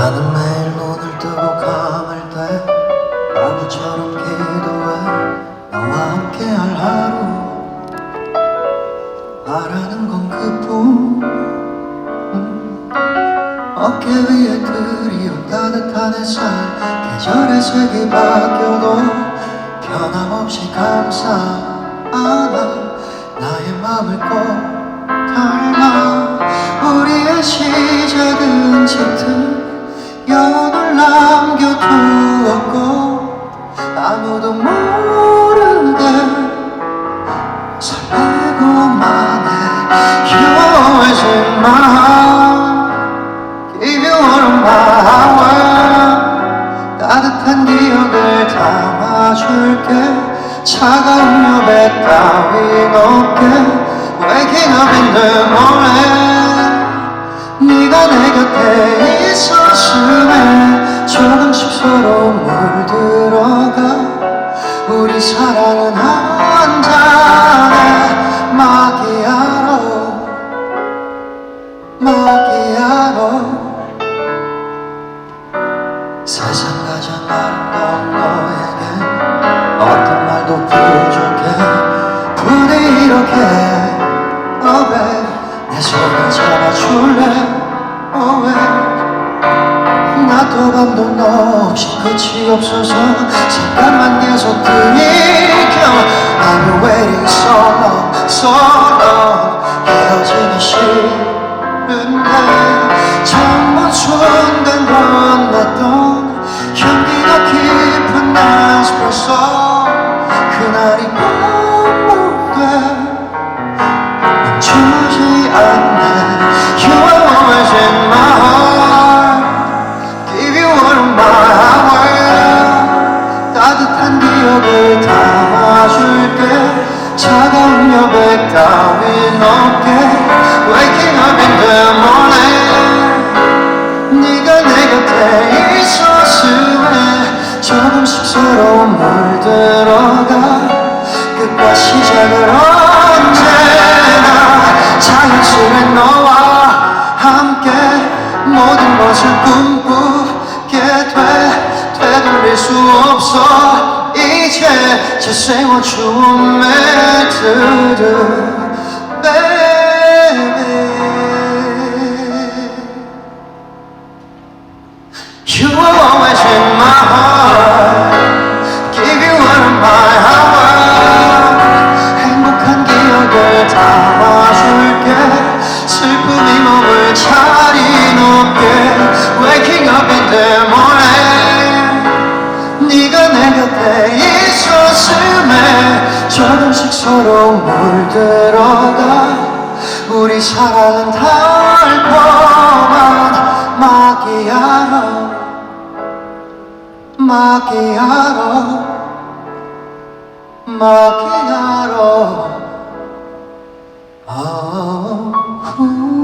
나는 매일 눈을 뜨고 감을 때 바보처럼 기도해 너와 함께할 하루. 바라는 건 그뿐. 음. 어깨 위에 드리운 따뜻한 햇살 계절의 색이 바뀌어도 변함없이 안아 나의 맘을 꼭 닮아 우리의 시 차가운 여백 따윈 없게 Waking up in the morning 네가 내 곁에 있었음에 조금씩 서로 물들어가 우리 사랑은 한 잔의 마기아로 마기아로 말도 부족해. 부디 이렇게 Oh babe 내 손을 잡아줄래? babe 나도 밤도 너 없이 끝이 없어서 시간만 계속 들이켜. Been waiting so long, so long 헤어지기 싫은데 처음 순간 건넸던 향기가 깊은 에스프레 소 그날이 반복돼 멈추지 않네 You are always in my heart Give you all of my world 따뜻한 기억을 담아줄게 차가운 여백 따윈 없게 서로 물들어가 끝과 시작을 언제나 자연스레 너와 함께 모든 것을 꿈꾸게 돼 되돌릴 수 없어. 이제 제 생활 멘트들. baby 내 있었음에 조금씩 서로 물들어가 우리 사랑은 달콤한 마기아로 마기아로 마기아로 아, 후.